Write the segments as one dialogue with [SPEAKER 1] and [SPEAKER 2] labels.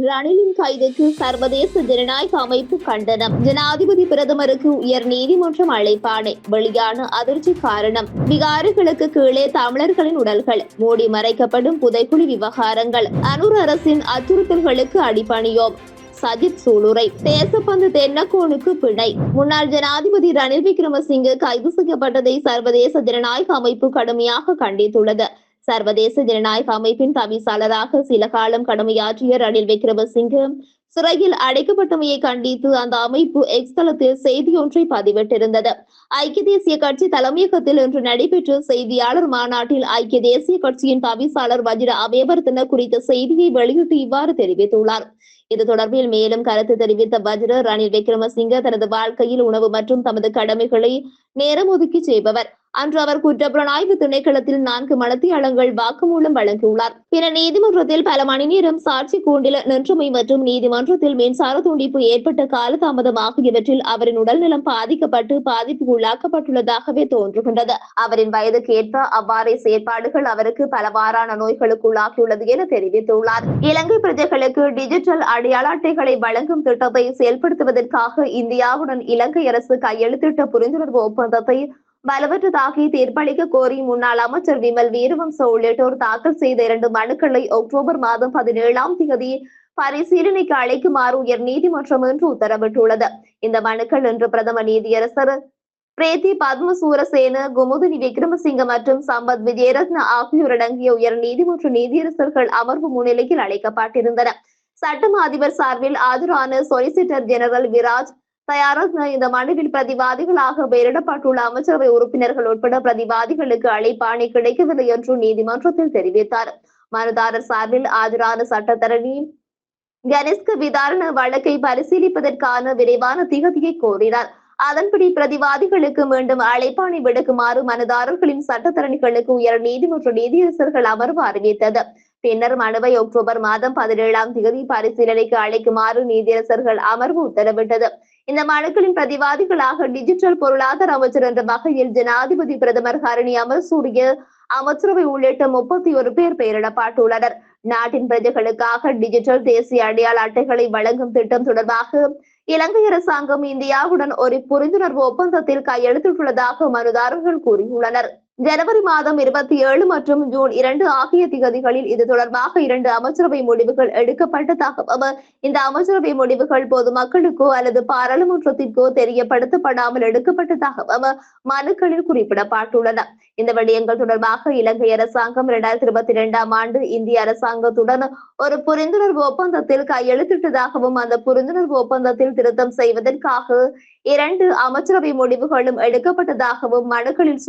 [SPEAKER 1] ரணிலின் கைதுக்கு சர்வதேச ஜனநாயக அமைப்பு கண்டனம். ஜனாதிபதி பிரதமருக்கு உயர் நீதிமன்றம் அழைப்பானே வெளியான அதிர்ச்சி காரணம். விகாரிகளுக்கு கீழே தமிழர்களின் உடல்கள். மூடி மறைக்கப்படும் புதைக்குழி விவகாரங்கள். அனூர் அரசின் அச்சுறுத்தல்களுக்கு அடிபணியோம். சஜித் சூளுரை. தேசப்பந்து தென்னக்கோனுக்கு பிணை. முன்னாள் ஜனாதிபதி ரணில் விக்ரமசிங்கே கைது செய்யப்பட்டதை சர்வதேச ஜனநாயக அமைப்பு கடுமையாக கண்டித்துள்ளது. சர்வதேச ஜனநாயக அமைப்பின் தவிசாளராக சில காலம் கடமையாற்றிய ரணில் விக்ரமசிங்கே சிறையில் அடைக்கப்பட்டமையை கண்டித்து அந்த அமைப்பு எக்ஸ் தளத்தில் செய்தி ஒன்றை பதிவிட்டிருந்தது. ஐக்கிய தேசிய கட்சி தலைமையகத்தில் இன்று நடைபெற்ற செய்தியாளர் மாநாட்டில் ஐக்கிய தேசிய கட்சியின் தவிசாளர் வஜிர அபேவர்த்தன குறித்த செய்தியை வெளியிட்டு இவ்வாறு தெரிவித்துள்ளார். இது தொடர்பில் மேலும் கருத்து தெரிவித்த வஜ்ர ரணில் விக்ரமசிங்க தனது வாழ்க்கையில் உணவு மற்றும் தமது கடமைகளை நேரம் ஒதுக்கி செய்பவர். அன்று அவர் குற்றப்புலனாய்வு திணைக்களத்தில் நான்கு மனத்தியாளங்கள் வாக்குமூலம் வழங்கியுள்ளார். பின்னர் நீதிமன்றத்தில் பல மணி நேரம் சாட்சி கூண்டில் நின்றமை மற்றும் நீதிமன்றத்தில் மின்சார துண்டிப்பு ஏற்பட்ட காலதாமதம் ஆகியவற்றில் அவரின் உடல்நலம் பாதிக்கப்பட்டு பாதிப்புக்கு உள்ளாக்கப்பட்டுள்ளதாகவே தோன்றுகின்றது. அவரின் வயதுக்கு ஏற்ப அவ்வாறே செயற்பாடுகள் அவருக்கு பலவாறான நோய்களுக்கு உள்ளாகியுள்ளது என தெரிவித்துள்ளார். இலங்கை பிரஜைகளுக்கு டிஜிட்டல் அடையாள அட்டைகளை வழங்கும் திட்டத்தை செயல்படுத்துவதற்காக இந்தியாவுடன் இலங்கை அரசு கையெழுத்திட்ட புரிந்துணர்வு ஒப்பந்தத்தை பலவற்றதாகி தீர்ப்பளிக்க கோரி முன்னாள் அமைச்சர் விமல் வீரவம்ச உள்ளிட்டோர் தாக்கல் செய்த இரண்டு மனுக்களை அக்டோபர் மாதம் பதினேழாம் தேதி பரிசீலனைக்கு அழைக்குமாறு உயர் நீதிமன்றம் இன்று உத்தரவிட்டுள்ளது. இந்த மனுக்கள் இன்று பிரதம நீதியரசர் பிரேத்தி பத்மசூரசேன குமுதினி விக்ரமசிங்க மற்றும் சம்பத் விஜயரத்ன ஆகியோர் அடங்கிய உயர் நீதிமன்ற நீதியரசர்கள் அமர்வு முன்னிலையில் அழைக்கப்பட்டிருந்தன சட்டம் அதிபர் சார்பில் ஆஜரான சொலிசிட்டர் ஜெனரல் விராஜ் தயாரா இந்த மனுவில் பிரதிவாதிகளாக பெயரிடப்பட்டுள்ள அமைச்சரவை உறுப்பினர்கள் உட்பட பிரதிவாதிகளுக்கு அழைப்பாணை கிடைக்கவில்லை என்று நீதிமன்றத்தில் தெரிவித்தார். மனுதாரர் சார்பில் ஆஜரான சட்டத்தரணி கணேஷ்க விதாரண வழக்கை பரிசீலிப்பதற்கான விரைவான திகதியை கோரினார். அதன்படி பிரதிவாதிகளுக்கு மீண்டும் அழைப்பாணை விடுக்குமாறு மனுதாரர்களின் சட்டத்தரணிகளுக்கு உயர் நீதிமன்ற நீதியரசர்கள் அமர்வு அறிவித்தது. பின்னர் மனுவை அக்டோபர் மாதம் பதினேழாம் தேதி பரிசீலனைக்கு அழைக்குமாறு நீதியரசர்கள் அமர்வு உத்தரவிட்டது. இந்த மனுக்களின் பிரதிவாதிகளாக டிஜிட்டல் பொருளாதார அமைச்சர் என்ற வகையில் ஜனாதிபதி பிரதமர் ஹரணி அமர்சூரிய அமைச்சரவை உள்ளிட்ட முப்பத்தி ஒரு பேர் பெயரிடப்பட்டுள்ளனர். நாட்டின் பிரஜைகளுக்காக டிஜிட்டல் தேசிய அடையாள அட்டைகளை வழங்கும் திட்டம் தொடர்பாக இலங்கை அரசாங்கம் இந்தியாவுடன் ஒரு புரிந்துணர்வு ஒப்பந்தத்தில் கையெழுத்திட்டுள்ளதாக மனுதாரர்கள் கூறியுள்ளனர். ஜனவரி மாதம் இருபத்தி ஏழு மற்றும் ஜூன் இரண்டு ஆகிய திகதிகளில் இது தொடர்பாக இரண்டு அமைச்சரவை முடிவுகள் எடுக்கப்பட்டதாகவும் இந்த அமைச்சரவை முடிவுகள் பொதுமக்களுக்கோ அல்லது பாராளுமன்றத்திற்கோ தெரியப்படுத்தப்படாமல் எடுக்கப்பட்டதாகவும் மனுக்களில் குறிப்பிடப்பட்டுள்ளன. இந்த விடயங்கள் தொடர்பாக இலங்கை அரசாங்கம் இரண்டாயிரத்தி இருபத்தி இரண்டாம் ஆண்டு இந்திய அரசாங்கத்துடன் ஒரு புரிந்துணர்வு ஒப்பந்தத்தில் கையெழுத்திட்டதாகவும் அந்த புரிந்துணர்வு ஒப்பந்தத்தில் திருத்தம் செய்வதற்காக இரண்டு அமைச்சரவை முடிவுகளும் எடுக்கப்பட்டதாகவும் மனுக்களில்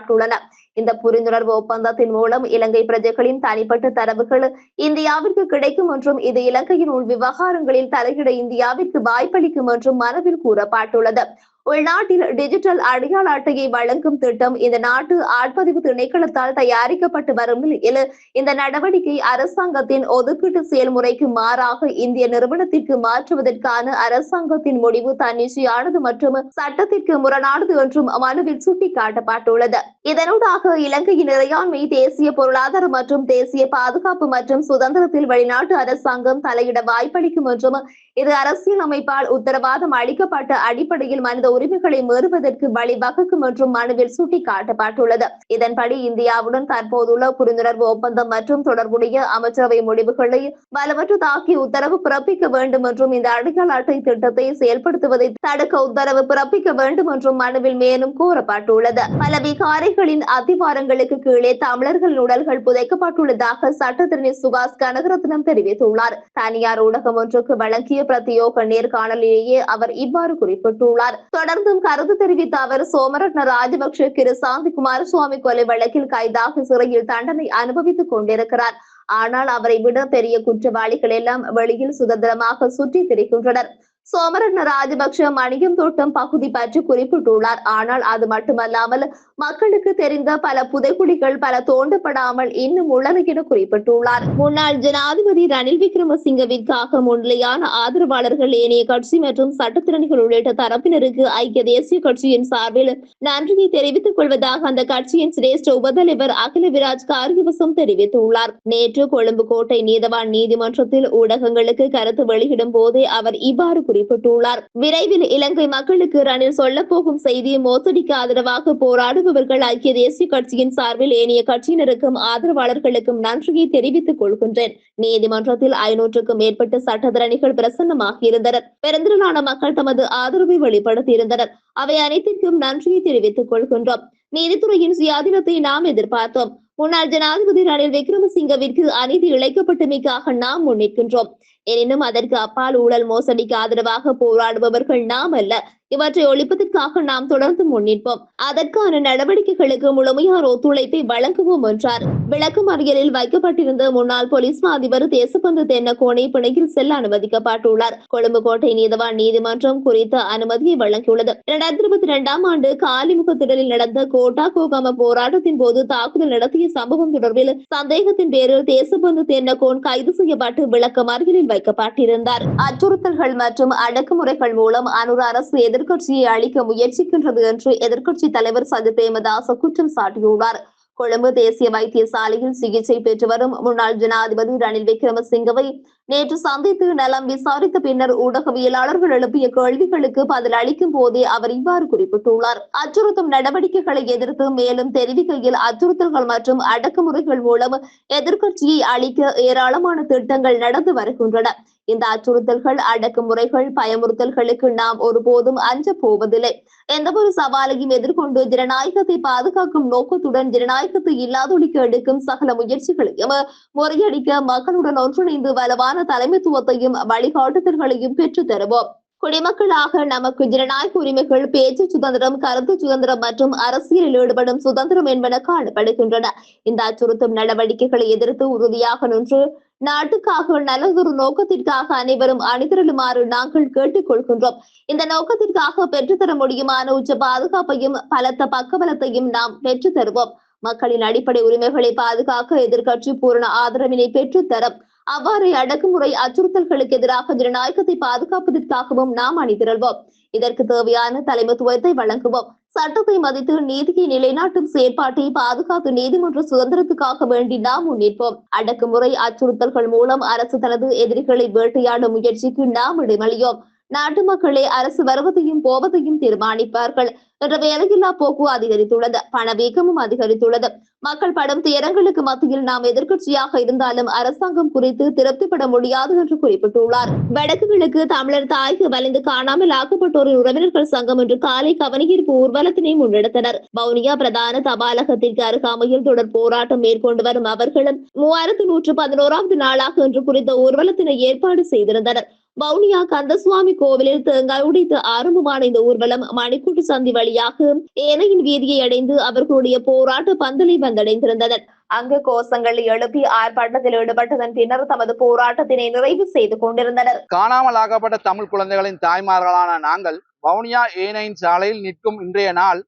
[SPEAKER 1] சுட்டிக்காட்டப்பட்டுள்ளன இந்த புரிந்துணர்வு ஒப்பந்தத்தின் மூலம் இலங்கை பிரஜைகளின் தனிப்பட்ட தரவுகள் இந்தியாவிற்கு கிடைக்கும் என்றும் இது இலங்கையின் உள் விவகாரங்களில் தலையிட இந்தியாவிற்கு வாய்ப்பளிக்கும் என்றும் மனதில் கூறப்பட்டுள்ளது. உள்நாட்டில் டிஜிட்டல் அடையாள அட்டையை வழங்கும் திட்டம் இந்த நாட்டு ஆட்பதிவு திணைக்களத்தால் தயாரிக்கப்பட்டு வரும் நிலையில் இந்த நடவடிக்கை அரசாங்கத்தின் ஒதுக்கீட்டு செயல்முறைக்கு மாறாக இந்திய நிறுவனத்திற்கு மாற்றுவதற்கான அரசாங்கத்தின் முடிவு தன்னிச்சையானது மற்றும் சட்டத்திற்கு முரணானது என்றும் மனுவில் சுட்டிக்காட்டப்பட்டுள்ளது. இதனூடாக இலங்கையின் இறையாண்மை தேசிய பொருளாதார மற்றும் தேசிய பாதுகாப்பு மற்றும் சுதந்திரத்தில் வெளிநாட்டு அரசாங்கம் தலையிட வாய்ப்பளிக்கும் என்றும் இது அரசியல் அமைப்பால் உத்தரவாதம் அளிக்கப்பட்ட அடிப்படையில் மனித உரிமைகளை மீறுவதற்கு வழிவகுக்கும் என்றும் மனுவில் சுட்டிக்காட்டப்பட்டுள்ளது. இதன்படி இந்தியாவுடன் தற்போதுள்ள புரிந்துணர்வு ஒப்பந்தம் மற்றும் தொடர்புடைய அமைச்சரவை முடிவுகளை பலவற்றதாக்கி உத்தரவு பிறப்பிக்க வேண்டும் என்றும் இந்த அடையாள அட்டை திட்டத்தை செயல்படுத்துவதை தடுக்க உத்தரவு பிறப்பிக்க வேண்டும் என்றும் மனுவில் மேலும் கூறப்பட்டுள்ளது. பல விகாரிகளின் அதிவாரங்களுக்கு கீழே தமிழர்களின் உடல்கள் புதைக்கப்பட்டுள்ளதாக சட்டத்திரணி சுபாஷ் கனகரத்னம் தெரிவித்துள்ளார். தனியார் ஊடகம் ஒன்றுக்கு வழங்கிய பிரத்யோக நேர்காணலிலேயே அவர் இவ்வாறு குறிப்பிட்டுள்ளார். தொடர்ந்தும் கருத்து தெரிவித்த அவர் சோமரத்ன ராஜபக்ஷ திரு சாந்தி குமாரசுவாமி கொலை வழக்கில் கைதாக சிறையில் தண்டனை அனுபவித்துக் கொண்டிருக்கிறார் ஆனால் அவரை விட பெரிய குற்றவாளிகள் எல்லாம் வெளியில் சுதந்திரமாக சுற்றி திரிகின்றனர் சோமரன் ராஜபக்ஷ மணியம் தோட்டம் பகுதி பற்றி குறிப்பிட்டுள்ளார். ஆனால் அது மட்டுமல்லாமல் மக்களுக்கு தெரிந்த பல புதைக்குழிகள் பல தோண்டப்படாமல் இன்னும் உள்ளன என குறிப்பிட்டுள்ளார். முன்னாள் ஜனாதிபதி ரணில் விக்ரமசிங்கவிற்காக முன்னிலையான ஆதரவாளர்கள் ஏனைய கட்சி மற்றும் சட்டத்திறனிகள் உள்ளிட்ட தரப்பினருக்கு ஐக்கிய தேசிய கட்சியின் சார்பில் நன்றியை தெரிவித்துக் கொள்வதாக அந்த கட்சியின் சிரேஷ்ட உபதலைவர் அகில விராஜ் காரியவசம் தெரிவித்துள்ளார். நேற்று கொழும்பு கோட்டை நீதவான் நீதிமன்றத்தில் ஊடகங்களுக்கு கருத்து வெளியிடும் போதே அவர் இவ்வாறு குறிப்பிட்டுள்ளார் விரைவில் இலங்கை மக்களுக்கு ரணில் சொல்ல போகும் செய்தி மோசடிக்கு ஆதரவாக போராடுபவர்கள் ஐக்கிய தேசிய கட்சியின் சார்பில் ஏனைய கட்சியினருக்கும் ஆதரவாளர்களுக்கும் நன்றியை தெரிவித்துக் கொள்கின்றேன். நீதிமன்றத்தில் ஐநூற்றுக்கும் மேற்பட்ட சட்டத்தரணிகள் பிரசன்னமாகியிருந்தனர் பெருந்திரளான மக்கள் தமது ஆதரவை வெளிப்படுத்தியிருந்தனர் அவை அனைத்திற்கும் நன்றியை தெரிவித்துக் கொள்கின்றோம். நீதித்துறையின் சுயாதீனத்தை நாம் எதிர்பார்த்தோம். முன்னாள் ஜனாதிபதி ரணில் விக்ரமசிங்கவிற்கு அநீதி இழைக்கப்பட்டமைக்காக நாம் முன்னிற்கின்றோம். எனினும் அதற்கு அப்பால் ஊழல் மோசடிக்கு ஆதரவாக போராடுபவர்கள் நாம் அல்ல. இவற்றை ஒழிப்பதற்காக நாம் தொடர்ந்து முன்னிற்போம். அதற்கான நடவடிக்கைகளுக்கு முழுமையான ஒத்துழைப்பை வழங்குவோம் என்றார். விளக்குமறியலில் வைக்கப்பட்டிருந்த முன்னாள் போலீஸ் மா அதிபர் தேசபந்து தென்னகோனை பிணையில் செல்ல அனுமதிக்கப்பட்டுள்ளார். கொழும்பு கோட்டை நீதவான் நீதிமன்றம் குறித்த அனுமதியை வழங்கியுள்ளது. இரண்டாயிரத்தி இருபத்தி இரண்டாம் ஆண்டு காலிமுக திடலில் நடந்த கோட்டா கோகாம போராட்டத்தின் போது தாக்குதல் நடத்திய சம்பவம் தொடர்பில் சந்தேகத்தின் பேரில் தேசபந்து தென்னகோன் கைது செய்யப்பட்டு விளக்கமறியலில் வைக்கப்பட்டிருந்தார். அச்சுறுத்தல்கள் மற்றும் அடக்குமுறைகள் மூலம் அனுர அரசு எதிர்க்கட்சியை அழிக்க முயற்சிக்கின்றது என்று எதிர்க்கட்சி தலைவர் சஜித் பிரேமதாச குற்றம் சாட்டியுள்ளார். கொழும்பு தேசிய வைத்தியசாலையில் சிகிச்சை பெற்று வரும் முன்னாள் ஜனாதிபதி ரணில் விக்ரமசிங்கவை நேற்று சந்தித்து நலம் விசாரித்த பின்னர் ஊடகவியலாளர்கள் எழுப்பிய கேள்விகளுக்கு பதில் அளிக்கும் போதே அவர் இவ்வாறு குறிப்பிட்டுள்ளார். அச்சுறுத்தும் நடவடிக்கைகளை எதிர்த்து மேலும் தெரிவிக்கையில் அச்சுறுத்தல்கள் மற்றும் அடக்குமுறைகள் மூலம் எதிர்கட்சியை அளிக்க ஏராளமான திட்டங்கள் நடந்து வருகின்றன. இந்த அச்சுறுத்தல்கள் அடக்குமுறைகள் பயமுறுத்தல்களுக்கு நாம் ஒருபோதும் அஞ்ச போவதில்லை. எந்த ஒரு சவாலையும் எதிர்கொண்டு ஜனநாயகத்தை பாதுகாக்கும் நோக்கத்துடன் ஜனநாயகத்தை இல்லாதொழிக்க எடுக்கும் சகல முயற்சிகளையும் முறியடிக்க மக்களுடன் ஒன்றிணைந்து வலுவான தலைமைத்துவத்தையும் வழிகாட்டுதல்களையும் பெற்றுத் தருவோம். குடிமக்களாக நமக்கு ஜனநாயக உரிமைகள் பேச்சு சுதந்திரம் கருத்து சுதந்திரம் மற்றும் அரசியலில் ஈடுபடும் சுதந்திரம் என்பன காணப்படுகின்றன. இந்த அச்சுறுத்தும் நடவடிக்கைகளை எதிர்த்து உறுதியாக நின்று நாட்டுக்காக நல்லதொரு நோக்கத்திற்காக அனைவரும் அணிதிரளுமாறு நாங்கள் கேட்டுக்கொள்கின்றோம் இந்த நோக்கத்திற்காக பெற்றுத்தர முடியுமான உச்ச பாதுகாப்பையும் பலத்த பக்கபலத்தையும் நாம் பெற்றுத் தருவோம். மக்களின் அடிப்படை உரிமைகளை பாதுகாக்க எதிர்கட்சி பூரண ஆதரவினை பெற்றுத்தரும் அவ்வாறு அடக்குமுறை அச்சுறுத்தல்களுக்கு எதிராக ஜனநாயகத்தை பாதுகாப்பதற்காகவும் நாம் அணிதிரள்வோம் இதற்கு தேவையான தலைமைத்துவத்தை வழங்குவோம். சட்டத்தை மதித்து நீதியை நிலைநாட்டும் செயற்பாட்டை பாதுகாத்து நீதிமன்ற சுதந்திரத்துக்காக வேண்டி நாம் முன்னிற்போம். அடக்குமுறை அச்சுறுத்தல்கள் மூலம் அரசு தனது எதிரிகளை வேட்டையாடும் முயற்சிக்கு நாம் இடமளியோம் நாட்டு மக்களே அரசு வருவதையும் போவதையும் தீர்மானிப்பார்கள். என்ற வேலையில்லா போக்கு அதிகரித்துள்ளது. பணவீக்கமும் அதிகரித்துள்ளது. மக்கள் படும் துயரங்களுக்கு மத்தியில் நாம் எதிர்க்கட்சியாக இருந்தாலும் அரசாங்கம் குறித்து திருப்திப்பட முடியாது என்று குறிப்பிட்டுள்ளார். வடக்கு கிழக்கு தமிழர் தாய்க்கு வலிந்து காணாமல் ஆக்கப்பட்டோரின் உறவினர்கள் சங்கம் இன்று காலை கவனஈர்ப்பு ஊர்வலத்தினை முன்னெடுத்தனர். வவுனியா பிரதான தபாலகத்திற்கு அருகாமையில் தொடர் போராட்டம் மேற்கொண்டு வரும் அவர்களும் மூவாயிரத்து நூற்று பதினோராவது நாளாக இன்று குறித்த ஊர்வலத்தினை ஏற்பாடு செய்திருந்தனர். வவுனியா கந்தசுவாமி கோவிலில் தேங்காய் உடைத்து ஆரம்பமான இந்த ஊர்வலம் மணிக்கூட்டு சந்தி வழியாக ஏனையின் வீதியை அடைந்து அவர்களுடைய போராட்ட பந்தலை வந்தடைந்திருந்தனர் அங்கு கோஷங்களை எழுப்பி ஆர்ப்பாட்டத்தில் ஈடுபட்டதன் பின்னர் தமது போராட்டத்தினை நிறைவு செய்து கொண்டிருந்தனர்.
[SPEAKER 2] காணாமல் ஆக்கப்பட்ட தமிழ் குழந்தைகளின் தாய்மார்களான நாங்கள் வவுனியா ஏனையின் சாலையில் நிற்கும் இன்றைய நாள்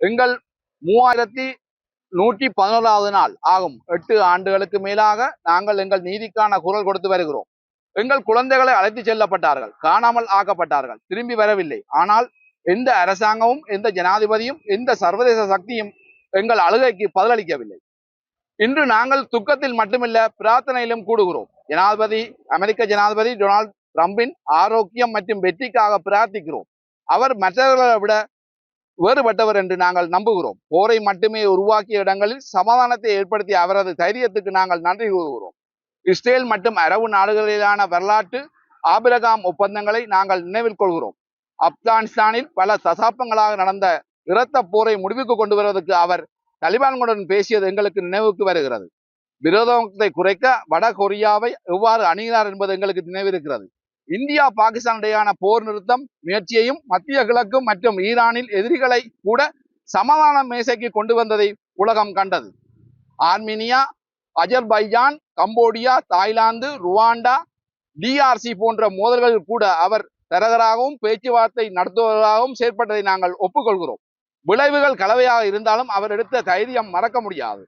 [SPEAKER 2] எங்கள் மூவாயிரத்தி நூற்றி பதினோராவது நாள் ஆகும். எட்டு ஆண்டுகளுக்கு மேலாக நாங்கள் எங்கள் நீதிக்கான குரல் கொடுத்து வருகிறோம். எங்கள் குழந்தைகளை அழைத்து செல்லப்பட்டார்கள். காணாமல் ஆக்கப்பட்டார்கள். திரும்பி வரவில்லை. ஆனால் எந்த அரசாங்கமும் எந்த ஜனாதிபதியும் எந்த சர்வதேச சக்தியும் எங்கள் அழுகைக்கு பதிலளிக்கவில்லை. இன்று நாங்கள் துக்கத்தில் மட்டுமில்ல பிரார்த்தனையிலும் கூடுகிறோம். ஜனாதிபதி அமெரிக்க ஜனாதிபதி டொனால்ட் ட்ரம்பின் ஆரோக்கியம் மற்றும் வெற்றிக்காக பிரார்த்திக்கிறோம். அவர் மற்றவர்களை விட வேறுபட்டவர் என்று நாங்கள் நம்புகிறோம். போரை மட்டுமே உருவாக்கிய இடங்களில் சமாதானத்தை ஏற்படுத்திய அவரது தைரியத்துக்கு நாங்கள் நன்றி கூறுகிறோம். இஸ்ரேல் மற்றும் அரபு நாடுகளிலான வரலாற்று ஆபிரகாம் ஒப்பந்தங்களை நாங்கள் நினைவில் கொள்கிறோம். ஆப்கானிஸ்தானில் பல தசாப்தங்களாக நடந்த இரத்த போரை முடிவுக்கு கொண்டு வருவதற்கு அவர் தலிபான்களுடன் பேசியது எங்களுக்கு நினைவுக்கு வருகிறது. விரோதத்தை குறைக்க வட கொரியாவை எவ்வாறு அணுகினார் என்பது எங்களுக்கு நினைவிருக்கிறது. இந்தியா பாகிஸ்தான் இடையான போர் நிறுத்தம் முயற்சியையும் மத்திய கிழக்கு மற்றும் ஈரானில் எதிரிகளை கூட சமாதான மேசைக்கு கொண்டு வந்ததை உலகம் கண்டது. Armenia Azerbaijan Cambodia Thailand Rwanda D R C போன்ற மோதல்களில் கூட அவர் தரகராகவும் பேச்சுவார்த்தை நடத்துவதாகவும் செயற்பட்டதை நாங்கள் ஒப்புக்கொள்கிறோம். விளைவுகள் கலவையாக இருந்தாலும் அவர் எடுத்த தைரியம் மறக்க முடியாது.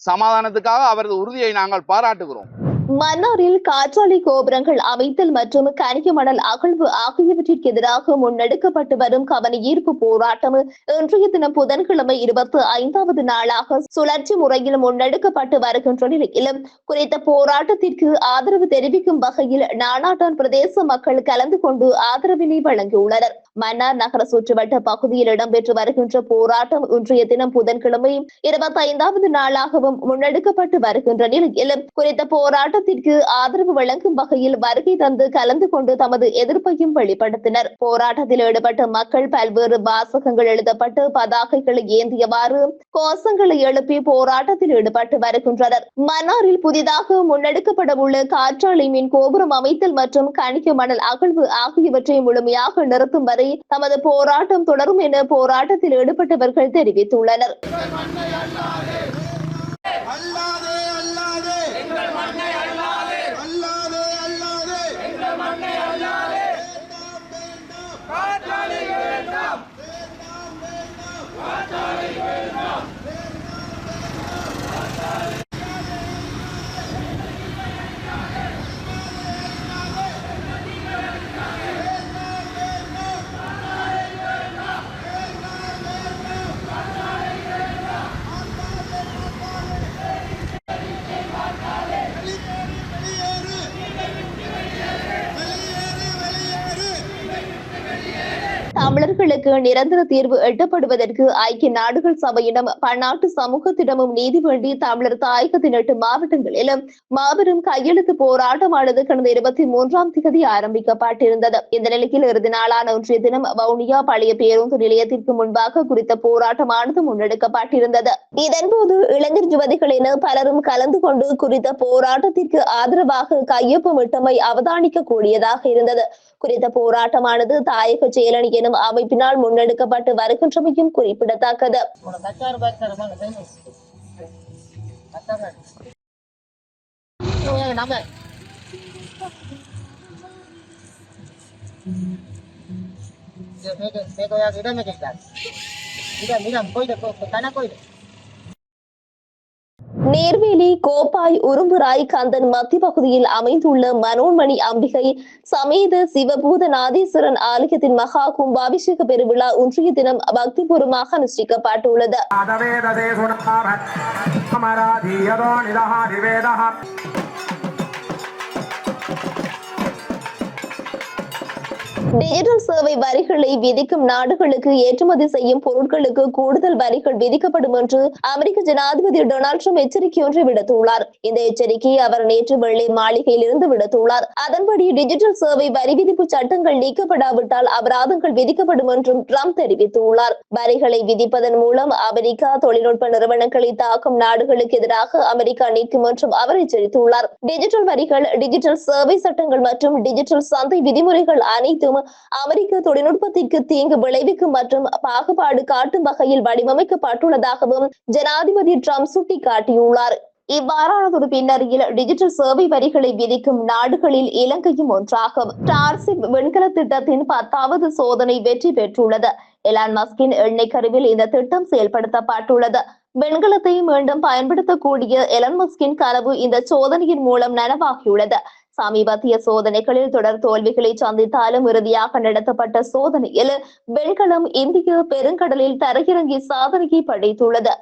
[SPEAKER 2] சமாதானத்துக்காக அவரது உறுதியை நாங்கள் பாராட்டுகிறோம்.
[SPEAKER 1] மன்னாரில் காற்றாலை கோபுரங்கள் அமைத்தல் மற்றும் கனிய மணல் அகழ்வு ஆகியவற்றிற்கு எதிராக முன்னெடுக்கப்பட்டு வரும் கவன ஈர்ப்பு போராட்டம் இன்றைய தினம் புதன்கிழமை இருபத்தி ஐந்தாவது நாளாக சுழற்சி முறையில் முன்னெடுக்கப்பட்டு வருகின்ற நிலையிலும் குறித்த போராட்டத்திற்கு ஆதரவு தெரிவிக்கும் வகையில் நானாட்டான் பிரதேச மக்கள் கலந்து கொண்டு ஆதரவினை வழங்கியுள்ளனர். மன்னார் நகர சுற்றுவட்ட பகுதியில் இடம்பெற்று வருகின்ற போராட்டம் இன்றைய தினம் புதன்கிழமை இருபத்தி ஐந்தாவது நாளாகவும் முன்னெடுக்கப்பட்டு வருகின்ற நிலையில் குறித்த போராட்டத்திற்கு ஆதரவு வழங்கும் வகையில் வருகை தந்து கலந்து கொண்டு தமது எதிர்ப்பையும் வெளிப்படுத்தினர். போராட்டத்தில் ஈடுபட்ட மக்கள் பல்வேறு வாசகங்கள் எழுதப்பட்டு பதாகைகளை ஏந்தியவாறு கோஷங்களை எழுப்பி போராட்டத்தில் ஈடுபட்டு வருகின்றனர். மன்னாரில் புதிதாக முன்னெடுக்கப்பட உள்ள காற்றாலை மின் கோபுரம் அமைத்தல் மற்றும் கணிக்க மணல் அகழ்வு ஆகியவற்றை முழுமையாக நிறுத்தும் வரை வரை தமது போராட்டம் தொடரும் என போராட்டத்தில் ஈடுபட்டவர்கள் தெரிவித்துள்ளனர். தமிழர்களுக்கு நிரந்தர தீர்வு எட்டப்படுவதற்கு ஐக்கிய நாடுகள் சபையிடம் பன்னாட்டு சமூகத்திடமும் நீதி வேண்டி தமிழர் தாயகத்தின் எட்டு மாவட்டங்களிலும் மாபெரும் கையெழுத்து போராட்டமானது கடந்த இருபத்தி மூன்றாம் தேதி ஆரம்பிக்கப்பட்டிருந்தது. இந்த நிலையில் இறுதி நாளான ஒன்றிய தினம் வவுனியா பழைய பேருந்து நிலையத்திற்கு முன்பாக குறித்த போராட்டமானது முன்னெடுக்கப்பட்டிருந்தது. இதன்போது இளைஞர் யுவதிகள் என பலரும் கலந்து கொண்டு குறித்த போராட்டத்திற்கு ஆதரவாக கையொப்பமிட்டமை அவதானிக்க கூடியதாக இருந்தது. குறித்த போராட்டமானது தாயக செயலணி எனும் அமைப்பினால் முன்னெடுக்கப்பட்டு வருகின்றமையும் குறிப்பிடத்தக்கது.
[SPEAKER 3] உனக்கு அச்சாறு பாய்ச்சாறு வாங்க டைம் அச்சாறு நம்ம இடமே கேட்காது இடம் இடம் போயிட்டு கண போயிட்டு
[SPEAKER 1] நேர்வேலி கோப்பாய் உரும்புராய் கந்தன் மத்திய பகுதியில் அமைந்துள்ள மனோன்மணி அம்பிகை சமேத சிவபூத நாதீஸ்வரன் ஆலயத்தின் மகா கும்பாபிஷேக பெருவிழா இன்றைய தினம் பக்திபூர்வமாக அனுஷ்டிக்கப்பட்டுள்ளது. டிஜிட்டல் சேவை வரிகளை விதிக்கும் நாடுகளுக்கு ஏற்றுமதி செய்யும் பொருட்களுக்கு கூடுதல் வரிகள் விதிக்கப்படும் என்று அமெரிக்க ஜனாதிபதி டொனால்ட் ட்ரம்ப் எச்சரிக்கை ஒன்றை விடுத்துள்ளார். இந்த எச்சரிக்கையை அவர் நேற்று வெள்ளை மாளிகையில் இருந்து விடுத்துள்ளார். அதன்படி டிஜிட்டல் சேவை வரி விதிப்பு சட்டங்கள் நீக்கப்படாவிட்டால் அபராதங்கள் விதிக்கப்படும் என்றும் ட்ரம்ப் தெரிவித்துள்ளார். வரிகளை விதிப்பதன் மூலம் அமெரிக்கா தொழில்நுட்ப நிறுவனங்களை தாக்கும் நாடுகளுக்கு எதிராக அமெரிக்கா நிற்கும் என்றும் அவர் எச்சரித்துள்ளார். டிஜிட்டல் வரிகள் டிஜிட்டல் சேவை சட்டங்கள் மற்றும் டிஜிட்டல் சந்தை விதிமுறைகள் அனைத்தும் அமெரிக்க தொழில்நுட்பத்திற்கு தீங்கு விளைவிக்கும் மற்றும் பாகுபாடு காட்டும் வகையில் வடிவமைக்கப்பட்டுள்ளதாகவும் ஜனாதிபதி ட்ரம்ப் சுட்டிக்காட்டியுள்ளார். இவ்வாறானதொரு பின்னணியில் டிஜிட்டல் சேவை வரிகளை விதிக்கும் நாடுகளில் இலங்கையும் ஒன்றாகும். டார்சிப் விண்கல திட்டத்தின் பத்தாவது சோதனை வெற்றி பெற்றுள்ளது. எலான் மஸ்கின் எண்ணெய் கருவில் இந்த திட்டம் செயல்படுத்தப்பட்டுள்ளது. விண்கலத்தை மீண்டும் பயன்படுத்தக்கூடிய எலன் மஸ்கின் கனவு இந்த சோதனையின் மூலம் நனவாகியுள்ளது. சமீபத்திய சோதனைகளில் தொடர் தோல்விகளை சந்தித்தாலும் இறுதியாக நடத்தப்பட்ட சோதனையில் வெண்கலம் இந்திய பெருங்கடலில் தரையிறங்கி சாதனையை படைத்துள்ளது.